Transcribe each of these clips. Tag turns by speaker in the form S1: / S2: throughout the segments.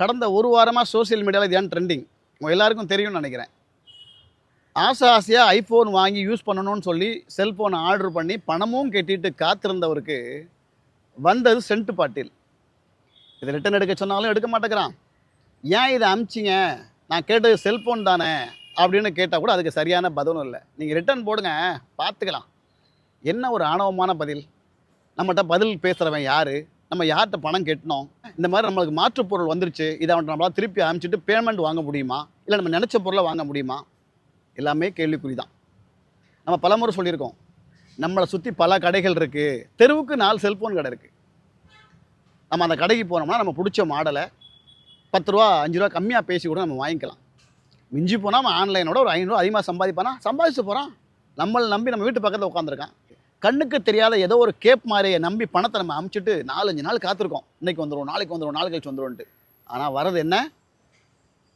S1: கடந்த ஒரு வாரமாக சோஷியல் மீடியாவில் ஏன் ட்ரெண்டிங் உங்கள் எல்லாருக்கும் தெரியும்னு நினைக்கிறேன். ஆசை ஆசையாக ஐஃபோன் வாங்கி யூஸ் பண்ணணும்னு சொல்லி செல்ஃபோனை ஆர்டர் பண்ணி பணமும் கட்டிட்டு காத்திருந்தவருக்கு வந்தது சென்ட் பாட்டில். இதை ரிட்டன் எடுக்க சொன்னாலும் எடுக்க மாட்டேங்கிறான். ஏன் இதை அமிச்சிங்க? நான் கேட்டது செல்ஃபோன் தானே? அப்படின்னு கேட்டால் கூட அதுக்கு சரியான பதிலும் இல்லை. நீங்கள் ரிட்டர்ன் போடுங்க பார்த்துக்கலாம். என்ன ஒரு ஆணவமான பதில்? நம்மகிட்ட பதில் பேசுகிறவன் யார்? நம்ம யார்கிட்ட பணம் கட்டினோம்? இந்த மாதிரி நம்மளுக்கு மாற்று பொருள் வந்துருச்சு. இதை அவன் நம்மளால் திருப்பி அமைச்சிட்டு பேமெண்ட் வாங்க முடியுமா? இல்லை நம்ம நினச்ச பொருளை வாங்க முடியுமா? எல்லாமே கேள்விக்குறி தான் நம்ம பலமுறை சொல்லியிருக்கோம். நம்மளை சுற்றி பல கடைகள் இருக்குது தெருவுக்கு நாலு செல்ஃபோன் கடை இருக்குது நம்ம அந்த கடைக்கு போனோம்னா நம்ம பிடிச்ச மாடலை பத்து ரூபா அஞ்சு ரூபா கம்மியாக பேசி கூட நம்ம வாங்கிக்கலாம். மிஞ்சி போனால் நம்ம ஆன்லைனோட ஒரு ஐநூறுவா அதிகமாக சம்பாதிப்பானா? சம்பாதிச்சு போகிறான் நம்மளை நம்பி நம்ம வீட்டு பக்கத்தில் உட்காந்துருக்கான் கண்ணுக்கு தெரியாத ஏதோ ஒரு கேப் மாதிரியை நம்பி பணத்தை நம்ம அமுச்சிட்டு நாலஞ்சு நாள் காத்திருக்கோம். இன்றைக்கி வந்துடும் நாளைக்கு வந்துடும் நாள் கழிச்சு வந்துடும்ன்ட்டு ஆனால் வரது என்ன?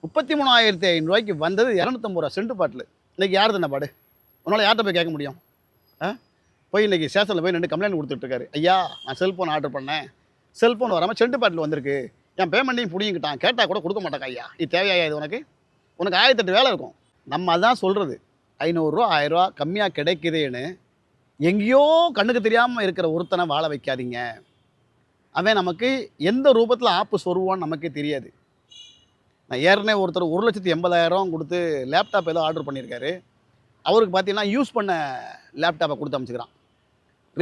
S1: முப்பத்தி மூணாயிரத்தி ஐநூறுரூவாய்க்கு வந்தது இரநூத்தம்பது ரூபா சென்ட் பாட்டில். இன்றைக்கி யார் தானே பாடு? உன்னால் யார்கிட்ட போய் கேட்க முடியும்? ஆ? போய் இன்றைக்கி ஸ்டேஷனில் போய் நின்று கம்ப்ளைண்ட் கொடுத்துட்ருக்காரு ஐயா நான் செல்ஃபோன் ஆர்டர் பண்ணேன். செல்ஃபோன் வராமல் செண்டு பாட்டில் வந்திருக்கு. என் பேமெண்ட்டையும் பிடிங்கிட்டான். கேட்டால் கூட கொடுக்க மாட்டாங்க ஐயா. இது தேவையா இது உனக்கு? உனக்கு ஆயிரத்தெட்டு வேலை இருக்கும். நம்ம அதான் சொல்கிறது ஐநூறுரூவா ஆயிரரூவா கம்மியாக கிடைக்குதேன்னு எங்கேயோ கண்ணுக்கு தெரியாமல் இருக்கிற ஒருத்தனை வாழ வைக்காதீங்க. அவன் நமக்கு எந்த ரூபத்தில் ஆப்பு சொருவான்னு நமக்கே தெரியாது. நான் ஏற்கனவே ஒருத்தர் ஒரு லட்சத்தி எண்பதாயிரம் கொடுத்து லேப்டாப் ஏதோ ஆர்டர் பண்ணியிருக்காரு. அவருக்கு பார்த்தீங்கன்னா யூஸ் பண்ண லேப்டாப்பை கொடுத்து அமைச்சிக்கிறான்.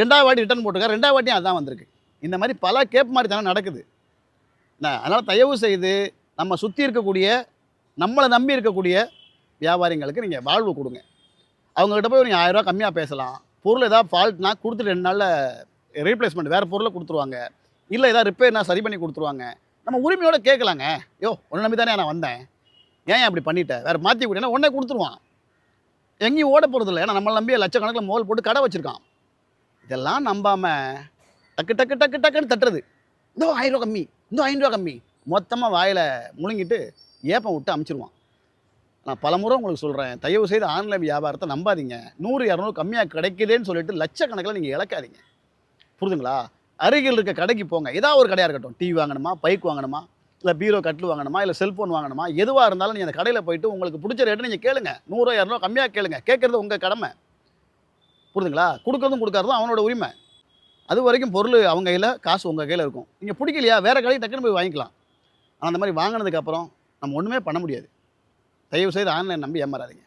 S1: ரெண்டாவது வாட்டி ரிட்டர்ன் போட்டிருக்காரு. ரெண்டாவது வாட்டியும் அதான் வந்திருக்கு. இந்த மாதிரி பல கேப் மாதிரி தானே நடக்குது. என்ன அதனால் தயவு செய்து நம்ம சுற்றி இருக்கக்கூடிய நம்மளை நம்பி இருக்கக்கூடிய வியாபாரிங்களுக்கு நீங்கள் வாழ்வு கொடுங்க. அவங்ககிட்ட போய் நீங்கள் ஆயிரரூவா கம்மியாக பேசலாம். பொருள் ஏதாவது ஃபால்ட்னா கொடுத்துட்டு ரெண்டு நாளில் ரீப்ளேஸ்மெண்ட் வேறு பொருளை கொடுத்துருவாங்க. இல்லை ஏதாவது ரிப்பேர்னா சரி பண்ணி கொடுத்துருவாங்க. நம்ம உரிமையோட கேட்கலாங்க. யோ உன்னை நம்பி தானே நான் வந்தேன். ஏன் அப்படி பண்ணிட்டேன் வேறு மாற்றி கொடுத்தா உடனே கொடுத்துருவான். எங்கேயும் ஓட போகிறது இல்லை ஏன்னா நம்மளை நம்பி லட்சக்கணக்கில் மோல் போட்டு கடை வச்சுருக்கான். இதெல்லாம் நம்பாமல் டக்கு டக்கு டக்கு டக்குன்னு தட்டுறது. இந்த ஆயிரம் ரூபா கம்மி. இந்த ஐநூறுரூவா கம்மி. மொத்தமாக வாயில் முழுங்கிட்டு ஏப்பம் விட்டு அமுச்சிருவான். நான் பலமுறை உங்களுக்கு சொல்கிறேன் தயவு செய்து ஆன்லைன் வியாபாரத்தை நம்பாதீங்க. நூறு இரநூறு கம்மியாக கிடைக்குதேன்னு சொல்லிட்டு லட்சக்கணக்கில் நீங்கள் இழக்காதீங்க. புரிதுங்களா? அருகில் இருக்க கடைக்கு போங்க. ஏதாவது ஒரு கடையாக இருக்கட்டும். டிவி வாங்கணுமா? பைக் வாங்கணுமா? இல்லை பீரோ கட்டில் வாங்கணுமா? இல்லை செல்ஃபோன் வாங்கணுமா? எதுவாக இருந்தாலும் நீங்கள் அந்த கடையில் போயிட்டு உங்களுக்கு பிடிச்ச ரேட்டு நீங்கள் கேளுங்க. நூறு இரநூறு கம்மியாக கேளுங்க. கேட்குறது உங்கள் கடமை. புரிதுங்களா? கொடுக்கறதும் கொடுக்காததும் அவனோட உரிமை. அது வரைக்கும் பொருள் அவங்க கையில் காசு உங்கள் கையில் இருக்கும். நீங்கள் பிடிக்கலையா? வேறு கடையை டக்குன்னு போய் வாங்கிக்கலாம். ஆனால் அந்த மாதிரி வாங்கினதுக்கப்புறம் நம்ம ஒன்றுமே பண்ண முடியாது. தயவு செய்து ஆன்லைன் நம்பி ஏமாறாதீங்க.